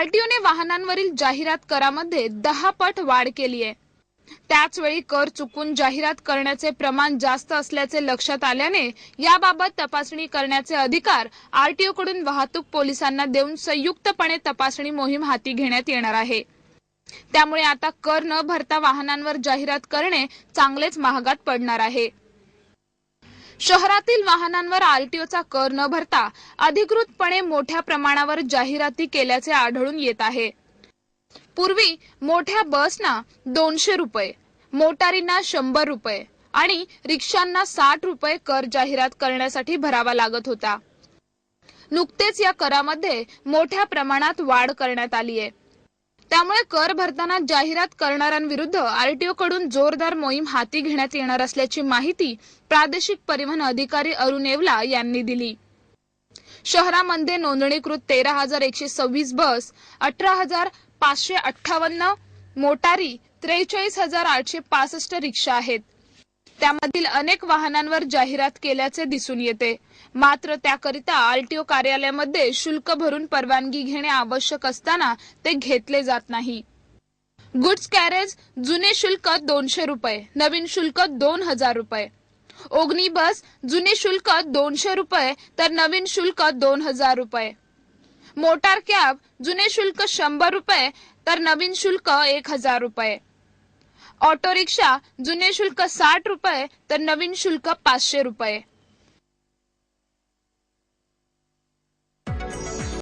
आरटीओने वाहनांवरील जाहिरात करामध्ये दहा पट वाढ केली आहे. त्याचवेळी कर चुकून जाहिरात करण्याचे प्रमाण जास्त असल्याचे लक्षात आल्याने याबाबत तपासणी करण्याचे अधिकार आरटीओ कडून वाहतूक पोलिसांना देऊन संयुक्तपणे तपासणी मोहीम हाती घेण्यात येणार आहे. त्यामुळे आता कर न भरता वाहनांवर जाहिरात करणे चांगलेच महागात पडणार आहे. शहरातील वाहनांवर आरटीओचा कर न भरता अधिकृतपणे मोठ्या प्रमाणावर जाहिराती केल्याचे आढळून येत आहे. पूर्वी मोठ्या बसना दोनशे रुपये मोटारींना शंभर रुपये आणि रिक्षांना साठ रुपये कर जाहिरात करण्यासाठी भरावा लागत होता. नुकतेच या करामध्ये मोठ्या प्रमाणात वाढ करण्यात आली आहे त्यामुळे कर भरताना जाहिरात करणाऱ्यांविरुद्ध आरटीओ कडून जोरदार मोहीम हाती घेण्यात येणार असल्याची माहिती प्रादेशिक परिवहन अधिकारी अरुण येवला यांनी दिली. शहरामध्ये नोंदणीकृत तेरा हजार एकशे सव्वीस बस अठरा हजार पाचशे अठ्ठावन्न मोटारी त्रेचाळीस हजार आठशे पासष्ट रिक्षा आहेत. त्यामधील अनेक वाहनांवर जाहिरात केल्याचे दिसून येते. मात्र त्याकरिता आरटीओ कार्यालयामध्ये शुल्क भरून परवानगी घेणे आवश्यक असताना ते घेतले जात नाही. गुड्स कॅरेज जुने शुल्क दोनशे रुपये नवीन शुल्क दोन हजार रुपये. ओगनी बस जुने शुल्क दोनशे रुपये तर नवीन शुल्क दोन हजार रुपये. मोटार कॅब जुने शुल्क शंभर रुपये तर नवीन शुल्क एक हजार रुपये. ऑटो रिक्षा जुने शुल्क साठ रुपये तर नवीन शुल्क पाचशे रुपये.